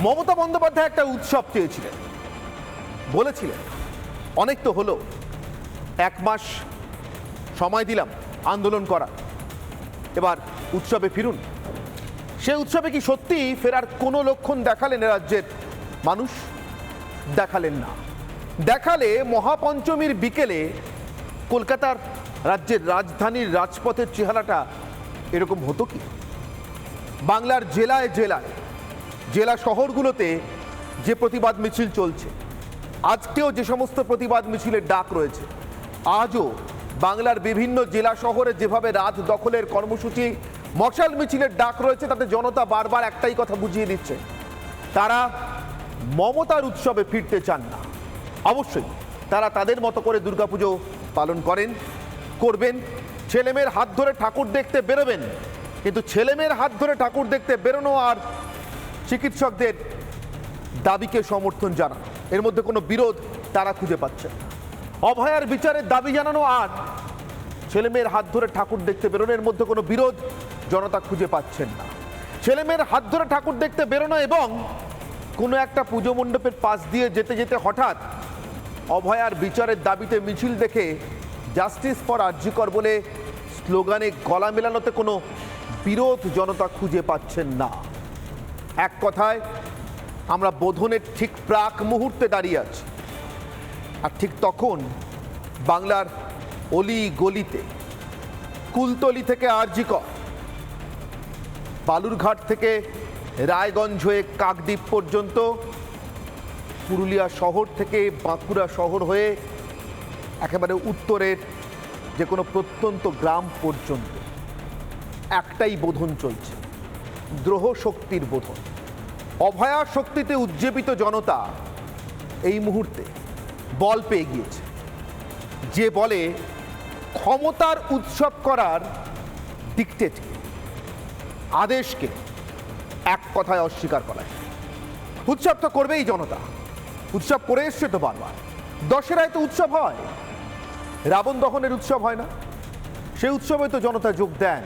মমতা বন্দ্যোপাধ্যায় একটা উৎসব চেয়েছিলেন। বলেছিলেন, অনেক তো হলো, এক মাস সময় দিলাম আন্দোলন করা এবার উৎসবে ফিরুন। সে উৎসবে কি সত্যি ফেরার কোনো লক্ষণ দেখালেন রাজ্যের মানুষ? দেখালেন না। দেখালে মহাপঞ্চমীর বিকেলে কলকাতার রাজ্যের রাজধানীর রাজপথের চেহারাটা এরকম হতো কি? বাংলার জেলায় জেলায় জেলা শহরগুলোতে যে প্রতিবাদ মিছিল চলছে, আজকেও যে সমস্ত প্রতিবাদ মিছিলের ডাক রয়েছে, আজও বাংলার বিভিন্ন জেলা শহরে যেভাবে রাত দখলের কর্মসূচি, মশাল মিছিলের ডাক রয়েছে, তাতে জনতা বারবার একটাই কথা বুঝিয়ে দিচ্ছে, তারা মমতার উৎসবে ফিরতে চান না। অবশ্যই তারা তাদের মতো করে দুর্গাপুজো পালন করেন, করবেন, ছেলেমেয়ের হাত ধরে ঠাকুর দেখতে বেরোবেন, কিন্তু ছেলেমেয়ের হাত ধরে ঠাকুর দেখতে বেরোনো আর চিকিৎসকদের দাবিকে সমর্থন জানানো। এর মধ্যে কোনো বিরোধ তারা খুঁজে পাচ্ছে অভয়ার বিচারের দাবি জানানো আর। ছেলেমেয়ের হাত ধরে ঠাকুর দেখতে বেরোনো, এর মধ্যে কোনো বিরোধ জনতা খুঁজে পাচ্ছেন না। ছেলেমেয়ের হাত ধরে ঠাকুর দেখতে বেরোনো এবং কোনো একটা পুজো মণ্ডপের পাশ দিয়ে যেতে যেতে হঠাৎ অভয়ার বিচারের দাবিতে মিছিল দেখে জাস্টিস ফর আর্যিকর বলে স্লোগানে গলা মেলানোতে কোনো বিরোধ জনতা খুঁজে পাচ্ছেন না। এক কথায়, আমরা বোধনের ঠিক প্রাক মুহূর্তে দাঁড়িয়ে আছি। আর ঠিক তখন বাংলার অলি গলিতে কুলতলি থেকে আরজিকর, বালুরঘাট থেকে রায়গঞ্জ হয়ে কাকদ্বীপ পর্যন্ত, পুরুলিয়া শহর থেকে বাঁকুড়া শহর হয়ে একেবারে উত্তরের যে কোনো প্রত্যন্ত গ্রাম পর্যন্ত, একটাই বোধন চলছে। দ্রোহ শক্তির বোধন। অভয়া শক্তিতে উজ্জীবিত জনতা এই মুহূর্তে বল পেয়ে গিয়েছে। যে বলে ক্ষমতার উৎসব করার ডিকটেটকে আদেশকে এক কথায় অস্বীকার করায়। উৎসব তো করবেই জনতা। উৎসব করে এসছে তো বারবার। দশেরায় তো উৎসব হয়। রাবণ দহনের উৎসব হয় না। সেই উৎসবে তো জনতা যোগ দেন।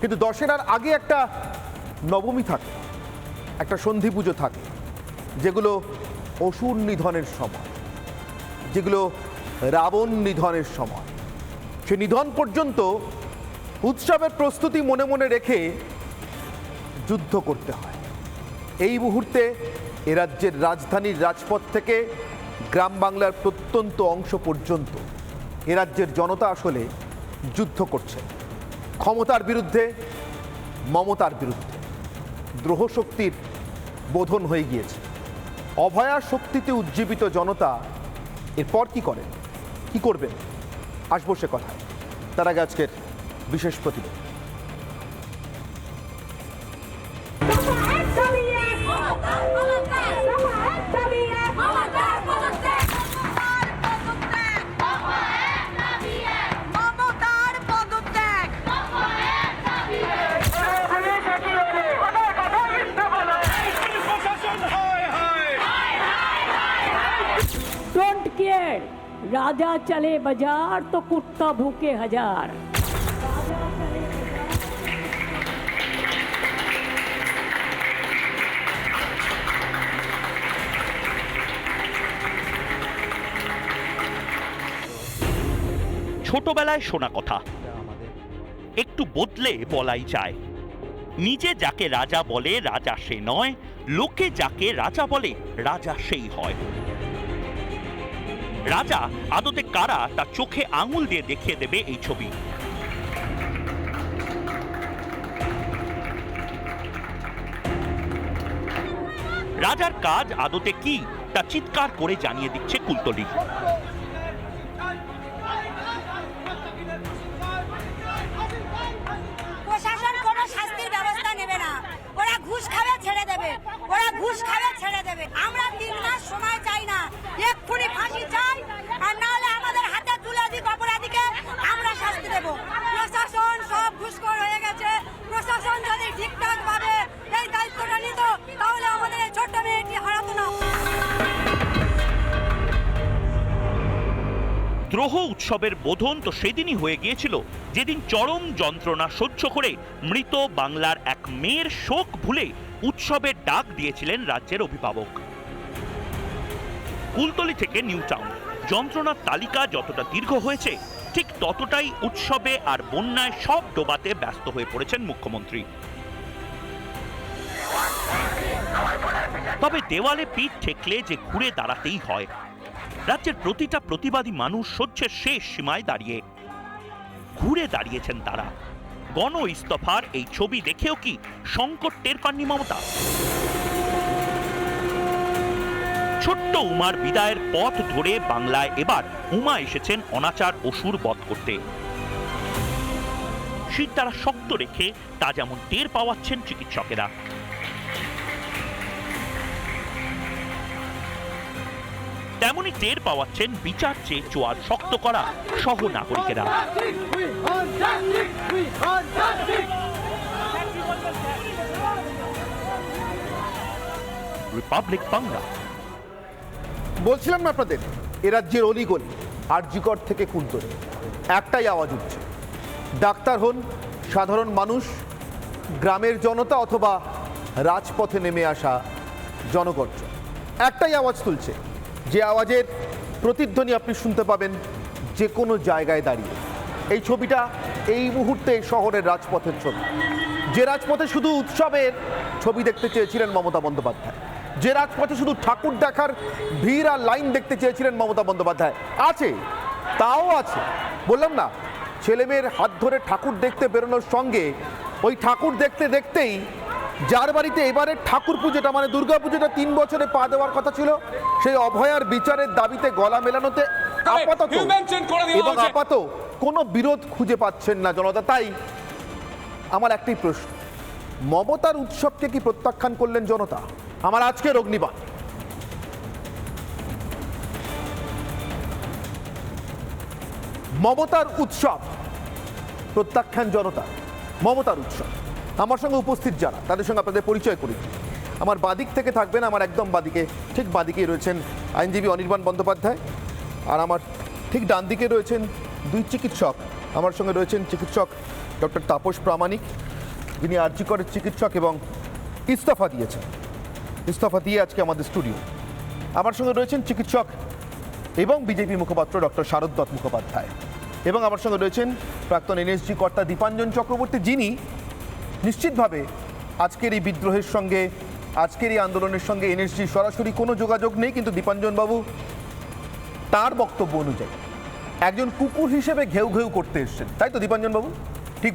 কিন্তু দশেরার আগে একটা নবমী থাকে, একটা সন্ধি পুজো থাকে, যেগুলো অসুর নিধনের সময়, যেগুলো রাবণ নিধনের সময়। সে নিধন পর্যন্ত উৎসবের প্রস্তুতি মনে মনে রেখে যুদ্ধ করতে হয়। এই মুহূর্তে এ রাজ্যের রাজধানীর রাজপথ থেকে গ্রাম বাংলার প্রত্যন্ত অংশ পর্যন্ত এ রাজ্যের জনতা আসলে যুদ্ধ করছে। ক্ষমতার বিরুদ্ধে, মমতার বিরুদ্ধে। দ্রোহ শক্তির বোধন হয়ে গিয়েছে। অভয়া শক্তিতে উজ্জীবিত জনতা এরপর কি করেন? কি করবেন? আসব সে কথা তার আগে আজকের বিশেষ প্রতিবেদন। राजा चले बाजार तो कुत्ता भूखे हजार ছোটবেলায় শোনা কথা একটু বদলে বলাই যায় নিজে যাকে রাজা বলে রাজা সে নয় লোকে যাকে রাজা বলে রাজা সেই হয় রাজা আদতে কারা তা চোখে আঙুল দিয়ে দেখিয়ে দেবে এই ছবি। রাজার কাজ আদতে কি তা চিৎকার করে জানিয়ে দিচ্ছে কুলতলি। ওরা ঘুষ খাবে, ছেড়ে দেবে। ওরা ঘুষ খাবে, ছেড়ে দেবে। আমরা দ্রোহ উৎসবের বোধন তো সেদিনই হয়ে গিয়েছিল। যেদিন চরম যন্ত্রণা সহ্য করে মৃত বাংলার এক মেয়ের শোক ভুলে উৎসবের ডাক দিয়েছিলেন রাজ্যের অভিভাবক। কুলতলি থেকে নিউ টাউন। যন্ত্রণার তালিকা যতটা দীর্ঘ হয়েছে, ঠিক ততটাই উৎসবে আর বন্যায় সব ডোবাতে ব্যস্ত হয়ে পড়েছেন মুখ্যমন্ত্রী। তবে দেওয়ালে পিঠ ঠেকলে যে ঘুরে দাঁড়াতেই হয়। রাজ্যের প্রতিটা প্রতিবাদী মানুষ সহ্যের শেষ সীমায় দাঁড়িয়ে। ঘুরে দাঁড়িয়েছেন তারা। গণ ইস্তফার এই ছবি দেখেও কি সংকট টের পাননি মমতা? ছোট্ট উমার বিদায়ের পথ ধরে বাংলায় এবার উমা এসেছেন অনাচার অসুর বধ করতে। শীত তারা শক্ত রেখে তা যেমন টের পাওয়াচ্ছেন চিকিৎসকেরা। তেমনই টের পাওয়াচ্ছেন বিচার চেয়ে চোয়ার শক্ত করা সহ নাগরিকেরা। রিপাবলিক বাংলা। বলছিলাম না আপনাদের, এ রাজ্যের অলিগলি, আরজিকর থেকে কুন্তরে একটাই আওয়াজ উঠছে। ডাক্তার হন সাধারণ মানুষ, গ্রামের জনতা অথবা রাজপথে নেমে আসা জনগর্জন। একটাই আওয়াজ তুলছে। যে আওয়াজের প্রতিধ্বনি আপনি শুনতে পাবেন যে কোনো জায়গায় দাঁড়িয়ে। এই ছবিটা এই মুহূর্তে শহরের রাজপথের ছবি। যে রাজপথে শুধু উৎসবের ছবি দেখতে চেয়েছিলেন মমতা বন্দ্যোপাধ্যায়, যে রাজপথে শুধু ঠাকুর দেখার ভিড় আর লাইন দেখতে চেয়েছিলেন মমতা বন্দ্যোপাধ্যায়, আছে, তাও আছে। বললাম না, ছেলেমেয়ের হাত ধরে ঠাকুর দেখতে বেরোনোর সঙ্গে ওই ঠাকুর দেখতে দেখতেই যার বাড়িতে এবারে ঠাকুর পুজোটা মানে দুর্গা পুজোটা তিন বছরে পা দেওয়ার কথা ছিল সেই অভয়ার বিচারের দাবিতে গলা মেলানোতে আপাতত এবং। আপাতত কোনো বিরোধ খুঁজে পাচ্ছেন না জনতা। তাই আমার একটাই প্রশ্ন মমতার উৎসবকে কি প্রত্যাখ্যান করলেন জনতা? আমার আজকের অগ্নিবাণ মমতার উৎসব প্রত্যাখ্যান জনতা মমতার উৎসব। আমার সঙ্গে উপস্থিত যারা, তাদের সঙ্গে আপনাদের পরিচয় করি। আমার বাদিক থেকে থাকবেন আমার একদম বাদিকে, ঠিক বাদিকেই রয়েছেন আইনজীবী অনির্বাণ বন্দ্যোপাধ্যায়। আর আমার ঠিক ডান দিকে রয়েছেন দুই চিকিৎসক, আমার সঙ্গে রয়েছেন চিকিৎসক ডক্টর তাপস প্রামাণিক, যিনি আর্যিকরের চিকিৎসক এবং ইস্তফা দিয়েছেন। ইস্তফা দিয়ে আজকে আমাদের স্টুডিও। আমার সঙ্গে রয়েছেন চিকিৎসক এবং বিজেপি মুখপাত্র ডক্টর শারদ দত্ত মুখোপাধ্যায়। এবং আমার সঙ্গে রয়েছেন প্রাক্তন এনএসজি কর্তা দীপাঞ্জন চক্রবর্তী, যিনি নিশ্চিতভাবে আজকের এই বিদ্রোহের সঙ্গে, আজকের এই আন্দোলনের সঙ্গে এনএসজি সরাসরি কোনো যোগাযোগ নেই, কিন্তু দীপাঞ্জন বাবু তার বক্তব্য অনুযায়ী একজন কুকুর হিসেবে ঘেউ ঘেউ করতে এসছেন। তাই তো দীপাঞ্জন বাবু ঠিক